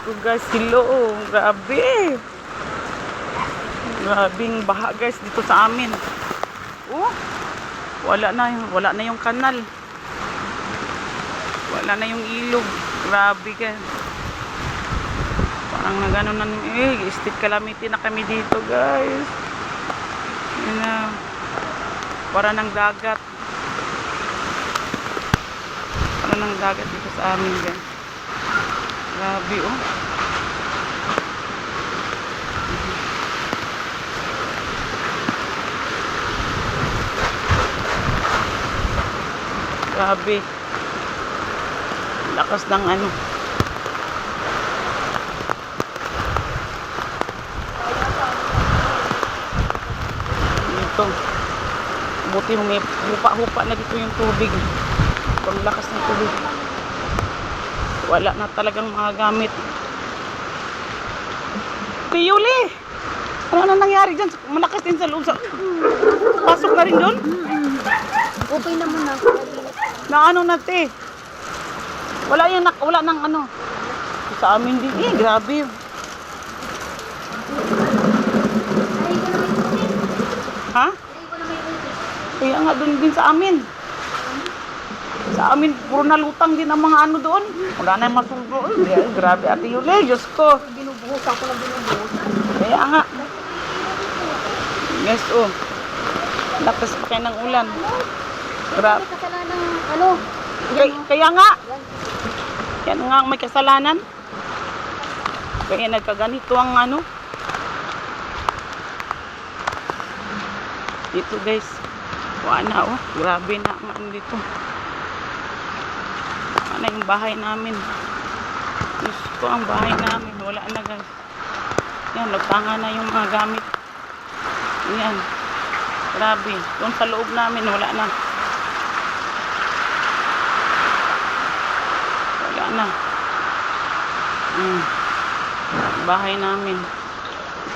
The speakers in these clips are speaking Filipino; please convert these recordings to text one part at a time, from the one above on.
ko guys, hello. Grabe. Grabing baha guys dito sa amin. Oh. Wala na yung wala na yung kanal. Wala na yung ilog. Grabe guys. Parang na gano'n na eh, state calamity na kami dito guys. Yun na. Para ng dagat. Para ng dagat dito sa amin guys. Grabe oh. Grabe. Lakas ng ano. Dito. Buti may hupa-hupa na dito yung tubig. Ang lakas ng tubig. Wala na talagang mga gamit. Piyuli! Ano na nangyari dyan? Malakas din sa loob. Sa... Pasok na rin doon? Okay naman na. Na ano na te? Wala yan, nak- wala nang ano. Sa amin din, eh, grabe. Ha? Kaya nga doon din sa amin. Sa amin, puro nalutang din ang mga ano doon. Wala na yung masulbo. Eh, grabe, ate Yuli, Diyos ko. Binubuhusan ko lang binubuhusan. Kaya nga. Yes, oh. Lakas pa kayo ng ulan. Grabe. Kasalanan ano. Kaya, kaya nga. Yan nga may kasalanan. Kaya nagkaganito ang ano. Dito guys. Wala oh. Grabe na ang ano dito. Ano yung bahay namin. Diyos ko ang bahay namin. Wala na guys. Yan, nagtanga na yung mga gamit. Yan. Grabe. Doon sa loob namin, wala na. Wala na. Mm. Bahay namin.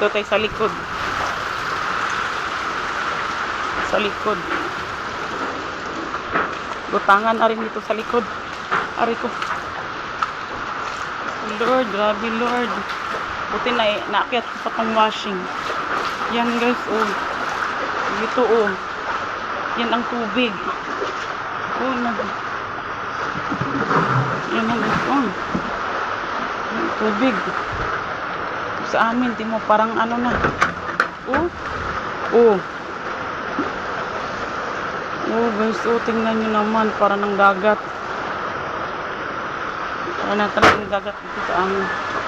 Ito tayo sa likod. Sa likod. Butangan na rin dito sa likod. Ari ko. Lord, grabe Lord. Buti na naakyat ko pang washing. Yan guys, oh. Ito oh. Yan ang tubig. Oh, nag yan ang oh. Tubig. Sa amin, di mo parang ano na. Oh. Oh. Oh guys, oh, tingnan nyo naman, para ng dagat. Para na talagang dagat dito sa amin.